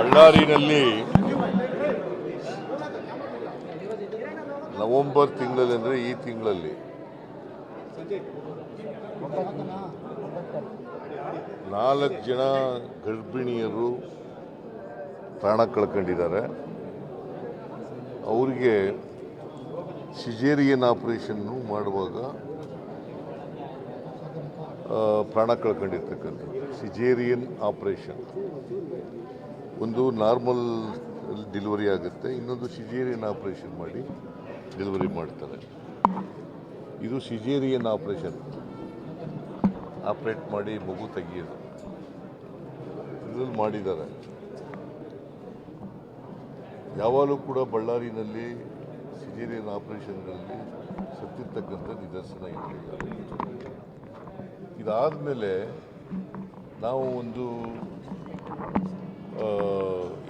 ಬಳ್ಳಾರಿನಲ್ಲಿ November ತಿಂಗಳಲ್ಲಿ ಅಂದರೆ ಈ ತಿಂಗಳಲ್ಲಿ ನಾಲ್ಕು ಜನ ಗರ್ಭಿಣಿಯರು ಪ್ರಾಣ ಕಳ್ಕೊಂಡಿದ್ದಾರೆ. ಅವರಿಗೆ ಸಿಜೇರಿಯನ್ ಆಪರೇಷನ್ನು ಮಾಡುವಾಗ ಪ್ರಾಣ ಕಳ್ಕೊಂಡಿರ್ತಕ್ಕಂಥದ್ದು. Caesarean operation. ಒಂದು ನಾರ್ಮಲ್ ಡೆಲಿವರಿ ಆಗುತ್ತೆ. ಇನ್ನೊಂದು ಸಿಜೇರಿಯನ್ ಆಪರೇಷನ್ ಮಾಡಿ ಡೆಲಿವರಿ ಮಾಡ್ತಾರೆ. ಇದು ಸಿಜೇರಿಯನ್ ಆಪರೇಷನ್ ಆಪ್ರೇಟ್ ಮಾಡಿ ಮಗು ತೆಗಿಯೋದು. ಇದರಲ್ಲಿ ಮಾಡಿದ್ದಾರೆ. ಯಾವಾಗಲೂ ಕೂಡ ಬಳ್ಳಾರಿನಲ್ಲಿ ಸಿಜೇರಿಯನ್ ಆಪರೇಷನ್ಗಳಲ್ಲಿ ಸತ್ತಿರ್ತಕ್ಕಂಥ ನಿದರ್ಶನ ಇದಾದ ಇದಾದಮೇಲೆ ನಾವು ಒಂದು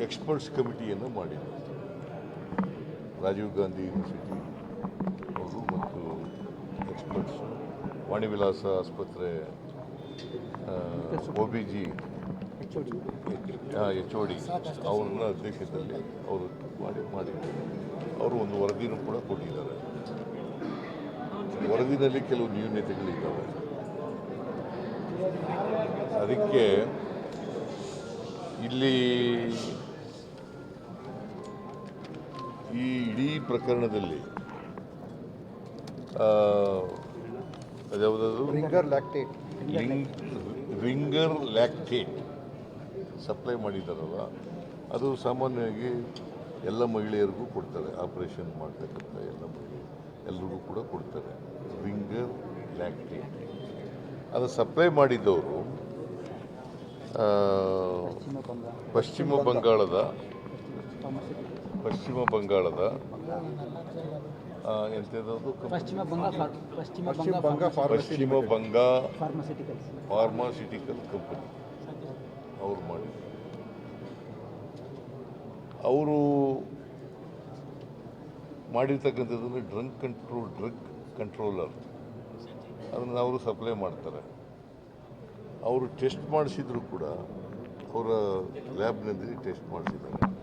ಎಕ್ಸ್ಪರ್ಟ್ಸ್ ಕಮಿಟಿಯನ್ನು ಮಾಡಿದ್ದರು ರಾಜೀವ್ ಗಾಂಧಿ ಯೂನಿವರ್ಸಿಟಿ ಅವರು ಮತ್ತು ಎಕ್ಸ್ಪರ್ಟ್ಸ್ ವಾಣಿವಿಲಾಸ ಆಸ್ಪತ್ರೆ O B G H O D ಅವ್ರನ್ನ ಅಧ್ಯಕ್ಷದಲ್ಲಿ ಅವರು ಮಾಡಿ ಮಾಡಿದ್ದಾರೆ ಅವರು ಒಂದು ವರದಿನೂ ಕೂಡ ಕೊಟ್ಟಿದ್ದಾರೆ. ವರದಿನಲ್ಲಿ ಕೆಲವು ನ್ಯೂನತೆಗಳಿದ್ದಾವೆ. ಅದಕ್ಕೆ ಇಲ್ಲಿ ಈ ಇಡೀ ಪ್ರಕರಣದಲ್ಲಿ ಅದ್ಯಾವುದದು? Ringer lactate Ringer lactate supply ಮಾಡಿದ್ದಾರಲ್ಲ ಅದು ಸಾಮಾನ್ಯವಾಗಿ ಎಲ್ಲ ಮಹಿಳೆಯರಿಗೂ ಕೊಡ್ತಾರೆ. ಆಪರೇಷನ್ ಮಾಡ್ತಕ್ಕಂಥ ಎಲ್ಲ ಮಹಿಳೆಯರು ಎಲ್ಲರಿಗೂ ಕೂಡ ಕೊಡ್ತಾರೆ. ರಿಂಗರ್ ಲ್ಯಾಕ್ಟೇಟ್ ಅದು ಸಪ್ಲೈ ಮಾಡಿದ್ದವರು ಆ, ಪಶ್ಚಿಮ ಬಂಗಾಳದ ಪಶ್ಚಿಮ ಬಂಗಾಳದ ಪಶ್ಚಿಮ ಬಂಗಾ ಫಾರ್ಮಾಸ್ಯೂಟಿಕಲ್ ಕಂಪನಿ. ಅವರು ಮಾಡಿ ಅವರು ಮಾಡಿರ್ತಕ್ಕಂಥದ್ದನ್ನು ಡ್ರಂಕ್ ಕಂಟ್ರೋಲ್ ಡ್ರಗ್ ಕಂಟ್ರೋಲರ್ ಅದನ್ನು ಅವರು ಸಪ್ಲೈ ಮಾಡ್ತಾರೆ. ಅವರು ಟೆಸ್ಟ್ ಮಾಡಿಸಿದ್ರು ಕೂಡ ಅವರ ಲ್ಯಾಬ್ನಲ್ಲಿ ಟೆಸ್ಟ್ ಮಾಡಿಸಿದ್ದಾರೆ.